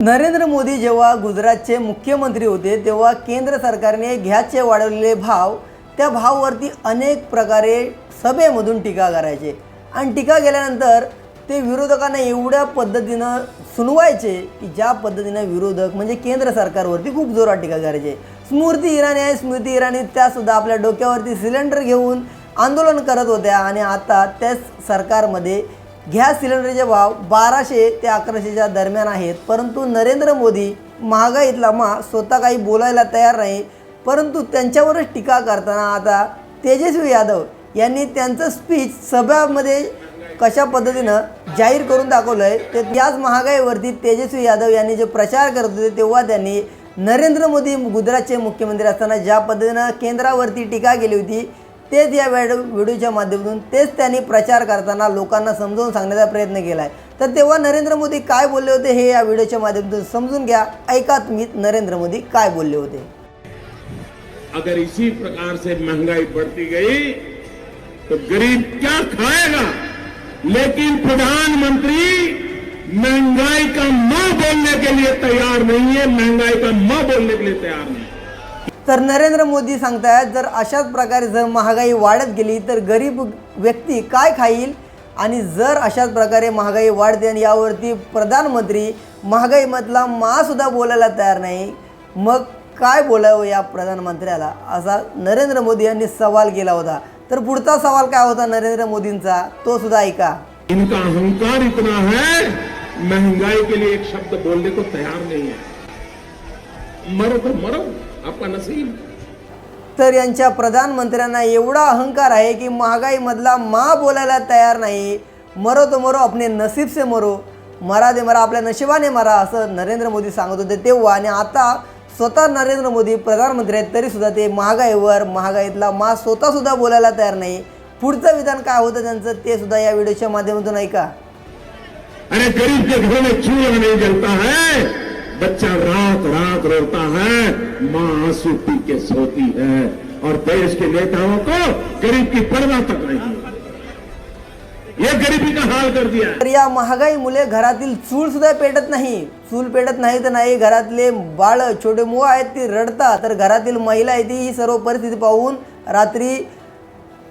नरेंद्र मोदी जेव्हा गुजरातचे मुख्यमंत्री होते तेव्हा केंद्र सरकारने घ्याचे वाढवलेले भाव त्या भाववरती अनेक प्रकारे सभेमधून टीका करायचे. आणि टीका केल्यानंतर ते विरोधकांना एवढ्या पद्धतीनं सुनवायचे की ज्या पद्धतीनं विरोधक म्हणजे केंद्र सरकारवरती खूप जोरात टीका करायचे. स्मृती इराणी आहे स्मृती इराणी त्यासुद्धा आपल्या डोक्यावरती सिलेंडर घेऊन आंदोलन करत होत्या आणि आता त्याच सरकारमध्ये गॅस सिलेंडरचे भाव बाराशे ते अकराशेच्या दरम्यान आहेत. परंतु नरेंद्र मोदी महागाईतला मा स्वतः काही बोलायला तयार नाही. परंतु त्यांच्यावरच टीका करताना आता तेजस्वी यादव यांनी त्यांचं स्पीच सभामध्ये कशा पद्धतीनं जाहीर करून दाखवलं आहे ते त्याच महागाईवरती तेजस्वी यादव यांनी जे प्रचार करत होते तेव्हा त्यांनी नरेंद्र मोदी गुजरातचे मुख्यमंत्री असताना ज्या पद्धतीनं केंद्रावरती टीका केली होती तेच या व्हिडिओ व्हिडिओच्या माध्यमातून तेच त्यांनी प्रचार करताना लोकांना समजावून सांगण्याचा प्रयत्न केला आहे तर तेव्हा नरेंद्र मोदी काय बोलले होते हे या व्हिडिओच्या माध्यमातून समजून घ्या. ऐकात मी नरेंद्र मोदी काय बोलले होते. अगर इसी प्रकार से महंगाई बढ़ती गई तो गरीब क्या खाएगा? लेकिन प्रधानमंत्री महंगाई का मां बोलने के लिए तैयार नहीं है महंगाई का मां बोलने के लिए तैयार नहीं तर नरेंद्र मोदी सांगतायत जर अशाच प्रकारे जर महागाई वाढत गेली तर गरीब व्यक्ती काय खाईल? आणि जर अशाच प्रकारे महागाई वाढते आणि यावरती प्रधानमंत्री महागाईमधला मासुद्धा बोलायला तयार नाही मग काय बोलावं या प्रधानमंत्र्याला? असा नरेंद्र मोदी यांनी सवाल केला होता. तर पुढचा सवाल काय होता नरेंद्र मोदींचा? तो सुद्धा ऐका. इनका अहंकार इतना है महंगाई के लिए एक शब्द बोलने को तैयार नहीं है। मरो तो मरो। तर यांच्या प्रधानमंत्र्यांना एवढा अहंकार आहे की महागाईमधला मा बोलायला तयार नाही. मरो तो मरो अपने नसीब से मरो. मरा दे मरा आपल्या नशिबाने मरा असं नरेंद्र मोदी सांगत होते तेव्हा. आणि आता स्वतः नरेंद्र मोदी प्रधानमंत्री आहेत तरीसुद्धा ते महागाईवर महागाईतला मा स्वतःसुद्धा बोलायला तयार नाही. पुढचं विधान काय होतं त्यांचं ते सुद्धा या व्हिडिओच्या माध्यमातून ऐका. अरे गरीब के घर में चूल्हा नहीं जलता है. बच्चा रात रात रोता है माँ आंसू पी के सोती है। और देश के नेताओं को गरीब की परवाह तक नहीं ये गरीबी का हाल कर दिया। तर या महागाईमुळे घरातील चूल सुद्धा पेटत नाही. चूल पेटत नाही तर नाही घरातले बाळ छोटे मुलं आहेत ती रडतात. तर घरातील महिला आहे ती ही सर्व परिस्थिती पाहून रात्री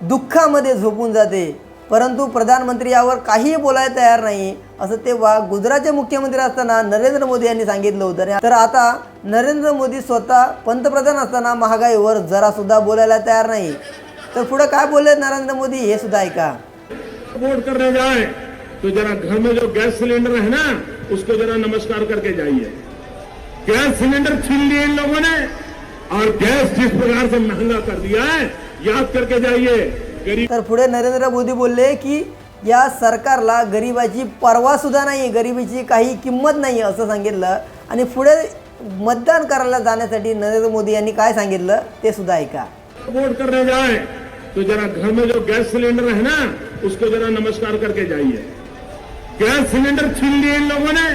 दुःखामध्ये झोपून जाते. परंतु प्रधानमंत्री यावर काहीही बोलायला तयार नाही. असं तेव्हा गुजरातचे मुख्यमंत्री असताना नरेंद्र मोदी यांनी सांगितलं होतं. तर आता नरेंद्र मोदी स्वतः पंतप्रधान असताना महागाईवर जरासुद्धा बोलायला तयार नाही. तर पुढे काय बोलले नरेंद्र मोदी हे सुद्धा ऐका. वोट करने जाए तो जरा घर में जो गैस सिलेंडर है ना उसको जरा नमस्कार करके जाइए। गैस सिलेंडर छीन लिए इन लोगों ने और गैस जिस प्रकार से महंगा कर दिया है याद करके जाइए। गरीब तर पुढे नरेंद्र मोदी बोलले की या सरकारला गरिबाची पर्वा सुद्धा नाही गरिबीची काही किंमत नाही असं सांगितलं. आणि पुढे मतदान करायला जाण्यासाठी नरेंद्र मोदी यांनी काय सांगितलं ते सुद्धा ऐका. वोट करने जाए तो जरा घर में जो गैस सिलेंडर है ना उसको जरा नमस्कार करके जाइए। गैस सिलेंडर छीन लिए इन लोगों ने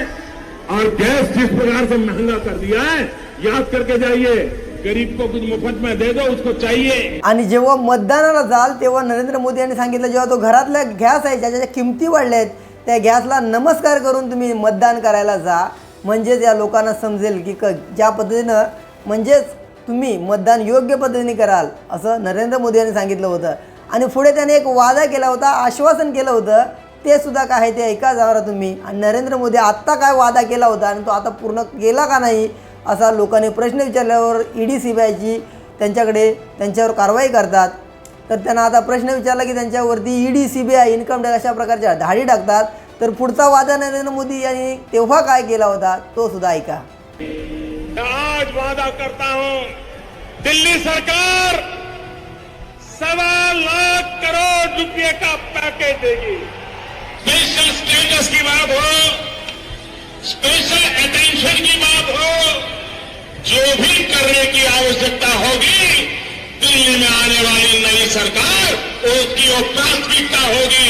और गैस जिस प्रकार से महंगा कर दिया है याद करके जाइए। गरीब को कुछ मुफ्त में दे दो उसको चाहिए। आणि जेव्हा मतदानाला जाल तेव्हा नरेंद्र मोदी यांनी सांगितलं जेव्हा तो घरातल्या गॅस आहे ज्याच्या ज्या किमती वाढल्या आहेत त्या गॅसला नमस्कार करून तुम्ही मतदान करायला जा. म्हणजेच या लोकांना समजेल की क ज्या पद्धतीनं म्हणजेच तुम्ही मतदान योग्य पद्धतीने कराल असं नरेंद्र मोदी यांनी सांगितलं होतं. आणि पुढे त्याने एक वादा केला होता आश्वासन केलं होतं. ते सुद्धा काय आहे ते ऐका जाणार तुम्ही. आणि नरेंद्र मोदी आत्ता काय वादा केला होता आणि तो आता पूर्ण केला का नाही असा लोकांनी प्रश्न विचारल्यावर ईडी सी बी आयची त्यांच्याकडे त्यांच्यावर कारवाई करतात. तर त्यांना आता प्रश्न विचारला की त्यांच्यावरती ED C B I income tax अशा प्रकारच्या धाडी टाकतात. तर पुढचा वादा नरेंद्र मोदी यांनी तेव्हा काय केला होता तो सुद्धा ऐका. आज वादा करता हूँ दिल्ली सरकार सवा लाख करोड़ रुपए का पैकेज देगी। स्पेशल स्टेटस की बात हो स्पेशल अटेंशन की बात हो जो भी करने की आवश्यकता होगी दिल्ली में आने वाली नई सरकार उसकी वो प्राथमिकता होगी।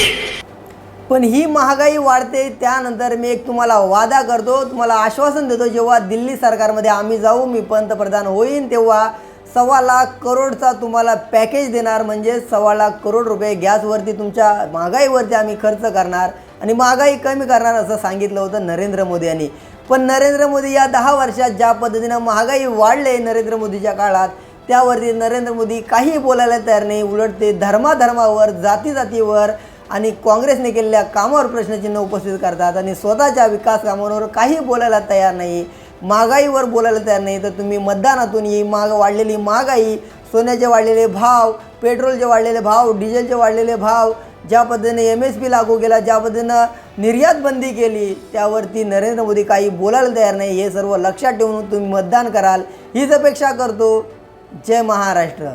पण ही महागाई वाढते त्यानंतर मी एक तुम्हाला वादा करतो तुम्हाला आश्वासन देतो जेव्हा दिल्ली सरकारमध्ये आम्ही जाऊ मी पंतप्रधान होईन तेव्हा सव्वा लाख करोडचा तुम्हाला पॅकेज देणार म्हणजे सव्वा लाख करोड रुपये गॅसवरती तुमच्या महागाईवरती आम्ही खर्च करणार आणि महागाई कमी करणार असं सांगितलं होतं नरेंद्र मोदी यांनी. पण नरेंद्र मोदी या दहा वर्षात ज्या पद्धतीनं महागाई वाढले नरेंद्र मोदीच्या काळात त्यावरती नरेंद्र मोदी काही बोलायला तयार नाही उलट ते धर्माधर्मावर जाती जातीवर आणि काँग्रेसने केलेल्या कामावर प्रश्नचिन्ह उपस्थित करतात आणि स्वतःच्या विकास कामांवर काही बोलायला तयार नाही महागाईवर बोलायला तयार नाही तर तुम्ही मतदानातून ही महाग वाढलेली महागाई सोन्याचे वाढलेले भाव पेट्रोलचे वाढलेले भाव डिझेलचे वाढलेले भाव ज्या पद्धतीने एम एस पी लागू केला ज्या पद्धतीनं निर्यात बंदी केली त्यावरती नरेंद्र मोदी काही बोलायला तयार नाही हे सर्व लक्षात ठेवून तुम्ही मतदान कराल. हीच अपेक्षा करतो. जय महाराष्ट्र.